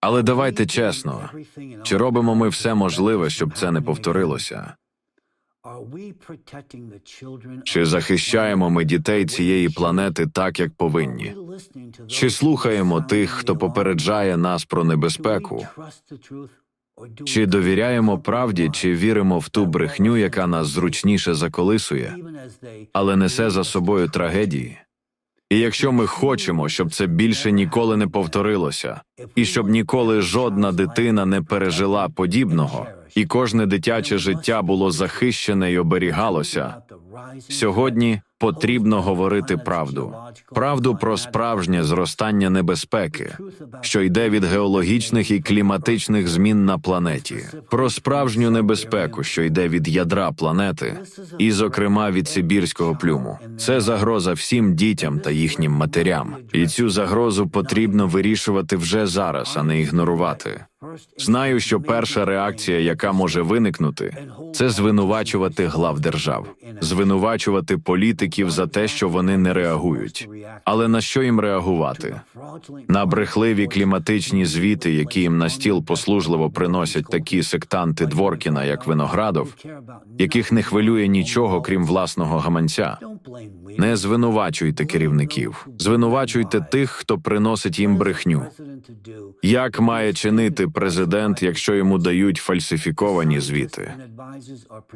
Але давайте чесно, чи робимо ми все можливе, щоб це не повторилося? Чи захищаємо ми дітей цієї планети так, як повинні? Чи слухаємо тих, хто попереджає нас про небезпеку? Чи довіряємо правді, чи віримо в ту брехню, яка нас зручніше заколисує, але несе за собою трагедії? І якщо ми хочемо, щоб це більше ніколи не повторилося, і щоб ніколи жодна дитина не пережила подібного, і кожне дитяче життя було захищене і оберігалося, сьогодні потрібно говорити правду, правду про справжнє зростання небезпеки, що йде від геологічних і кліматичних змін на планеті, про справжню небезпеку, що йде від ядра планети, і, зокрема, від сибірського плюму. Це загроза всім дітям та їхнім матерям, і цю загрозу потрібно вирішувати вже зараз, а не ігнорувати. Знаю, що перша реакція, яка може виникнути, це звинувачувати глав держав, звинувачувати політиків за те, що вони не реагують. Але на що їм реагувати? На брехливі кліматичні звіти, які їм на стіл послужливо приносять такі сектанти Дворкіна, як Виноградов, яких не хвилює нічого, крім власного гаманця. Не звинувачуйте керівників, звинувачуйте тих, хто приносить їм брехню. Як має чинити президент, якщо йому дають фальсифіковані звіти?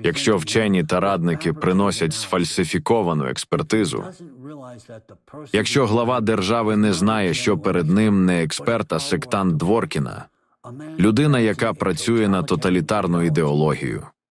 Якщо вчені та радники приносять сфальсифіковану експертизу, якщо глава держави не знає, що перед ним не експерт, а сектант Дворкіна, людина, яка працює на тоталітарну ідеологію.